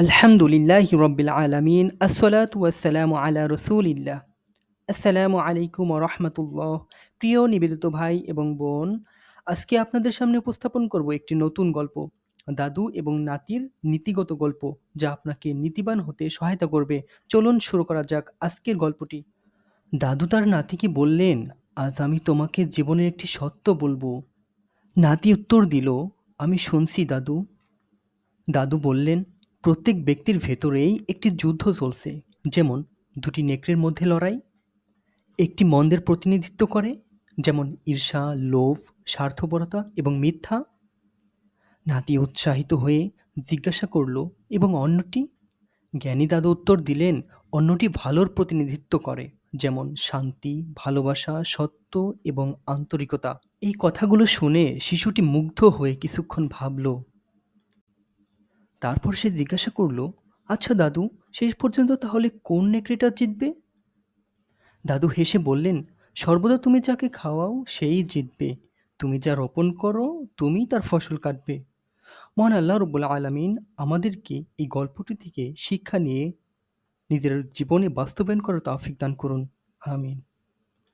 আলহামদুলিল্লাহ রব্বিল আলামিন, আসসালাতু ওয়াসসালামু আলা রসুলিল্লাহ। আসসালামু আলাইকুম রহমতুল্লাহ। প্রিয় নিবেদিত ভাই এবং বোন, আজকে আপনাদের সামনে উপস্থাপন করব একটি নতুন গল্প, দাদু এবং নাতির নীতিগত গল্প, যা আপনাকে নীতিবান হতে সহায়তা করবে। চলুন শুরু করা যাক আজকের গল্পটি। দাদু তার নাতিকে বললেন, আজ আমি তোমাকে জীবনের একটি সত্য বলব। নাতি উত্তর দিল, আমি শুনছি, দাদু। দাদু বললেন প্রত্যেক ব্যক্তির ভেতরেই একটি যুদ্ধ চলছে। যেমন, দুটি নেকড়ের মধ্যে লড়াই, একটি মন্দের প্রতিনিধিত্ব করে, যেমন ঈর্ষা, লোভ, স্বার্থপরতা এবং মিথ্যা। নাতি উৎসাহিত হয়ে জিজ্ঞাসা করল, এবং অন্যটি? জ্ঞানী দাদু উত্তর দিলেন, অন্যটি ভালোর প্রতিনিধিত্ব করে, যেমন শান্তি, ভালোবাসা, সত্য এবং আন্তরিকতা। এই কথাগুলো শুনে শিশুটি মুগ্ধ হয়ে কিছুক্ষণ ভাবল তারপর সে জিজ্ঞাসা করল আচ্ছা দাদু, শেষ পর্যন্ত তাহলে কোন নেকড়েটা জিতবে? দাদু হেসে বললেন, সর্বদা তুমি যাকে খাওয়াও সেই জিতবে। তুমি যা রোপণ করো, তুমি তার ফসল কাটবে। মহান আল্লাহ রব্বুল আলমিন আমাদেরকে এই গল্পটি থেকে শিক্ষা নিয়ে নিজের জীবনে বাস্তবায়ন করার তাফিক দান করুন। আমিন।